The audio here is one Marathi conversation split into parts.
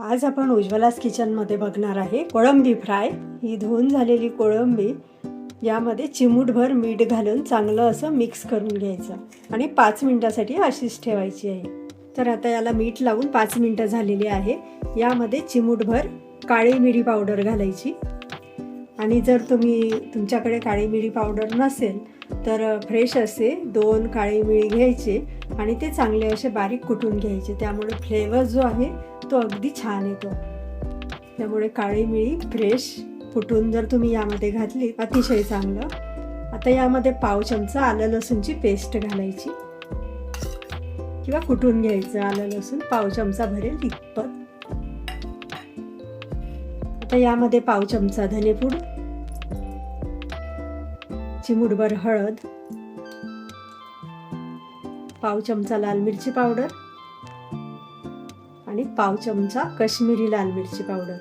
आज आपण उज्ज्वलास किचनमध्ये बघणार आहे कोळंबी फ्राय. ही धुवून झालेली कोळंबी यामध्ये चिमूटभर मीठ घालून चांगलं असं मिक्स करून घ्यायचं आणि पाच मिनटासाठी अशीच ठेवायची आहे. तर आता याला मीठ लावून पाच मिनटं झालेली आहे. यामध्ये चिमूटभर काळी मिरी पावडर घालायची. आणि जर तुम्ही तुमच्याकडे काळी मिरी पावडर नसेल तर फ्रेश असे दोन काळी मिरी घ्यायचे आणि ते चांगले असे बारीक कुटून घ्यायचे. त्यामुळे फ्लेवर जो आहे तो अगदी छान येतो. त्यामुळे काळी मिरी फ्रेश कुटून जर तुम्ही यामध्ये घातली अतिशय चांगलं. आता यामध्ये पाव चमचा आलं लसूणची पेस्ट घालायची. किंवा कुटून घ्यायचं आलं लसूण पाव चमचा भरेल तितपत. आता यामध्ये पाव चमचा धनेपूड चिमूटभर हळद पाव चमचा लाल मिरची पावडर आणि पाव चमचा कश्मीरी लाल मिरची पावडर.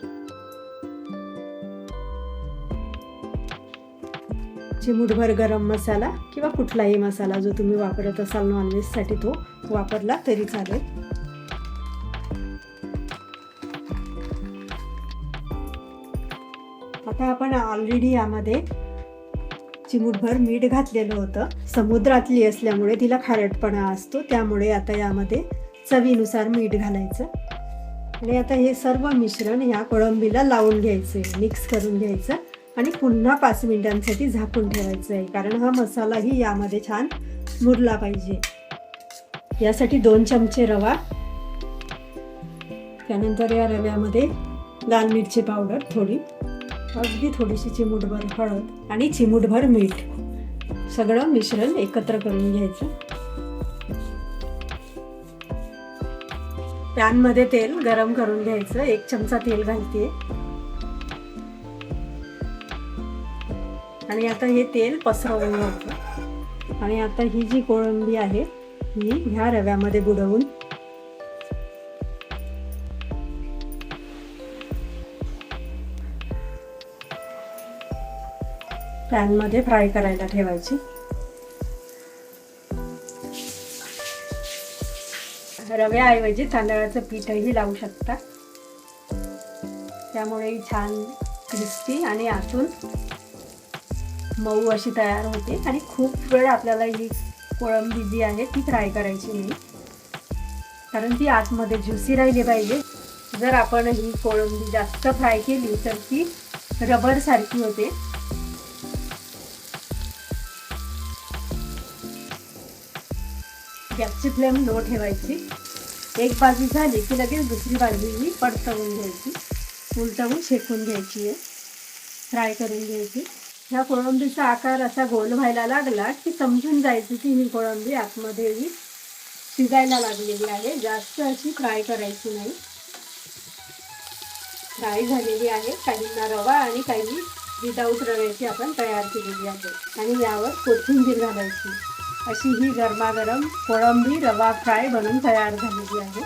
चिमुटभर गरम मसाला किंवा कुठलाही मसाला जो तुम्ही वापरत असाल नॉनव्हेजसाठी तो वापरला तरी चालेल. आता आपण ऑलरेडी यामध्ये चिमूटभर मीठ घातलेलं होतं. समुद्रातली असल्यामुळे तिला खारटपणा असतो. त्यामुळे आता यामध्ये चवीनुसार मीठ घालायचं. आणि आता हे सर्व मिश्रण ह्या कोळंबीला लावून घ्यायचं आहे मिक्स करून घ्यायचं. आणि पुन्हा पाच मिनिटांसाठी झाकून ठेवायचं आहे कारण हा मसालाही यामध्ये छान मुरला पाहिजे. यासाठी दोन चमचे रवा. त्यानंतर या रव्यामध्ये लाल मिरची पावडर थोडी. अगदी थोडीशी चिमूटभर हळद आणि चिमूटभर मीठ. सगळं मिश्रण एकत्र करून घ्यायचं. पॅनमध्ये तेल गरम करून घ्यायचं. एक चमचा तेल घालते. आणि आता हे तेल पसरवून घ्यायचं. आणि आता ही जी कोळंबी आहे ही ह्या रव्यामध्ये बुडवून पॅनमध्ये फ्राय करायला ठेवायची. रव्याऐवजी तांदळाचं पीठही लावू शकता. त्यामुळे छान क्रिस्पी आणि आतून मऊ अशी तयार होते. आणि खूप वेळ आपल्याला ही कोळंबी जी आहे ती फ्राय करायची नाही. कारण ती आतमध्ये ज्युसी राहिली पाहिजे. जर आपण ही कोळंबी जास्त फ्राय केली तर ती रबरसारखी होते. गॅसची फ्लेम लो ठेवायची. एक बाजू झाली की लगेच दुसरी बाजू ही पडतवून घ्यायची. उलटवून शेकून घ्यायची आहे. फ्राय करून घ्यायची. ह्या कोळंबीचा आकार असा गोल व्हायला लागला की समजून जायची की ही कोळंबी आतमध्येही शिजायला लागलेली आहे. जास्त अशी फ्राय करायची नाही. फ्राय झालेली आहे. काहींना रवा आणि काही विदाऊट रव्याची आपण तयार केलेली आहे. आणि यावर कोथिंबीर घालायची. अशी ही गरमागरम कोळंबी रवा फ्राय बनून तयार झालेली आहे.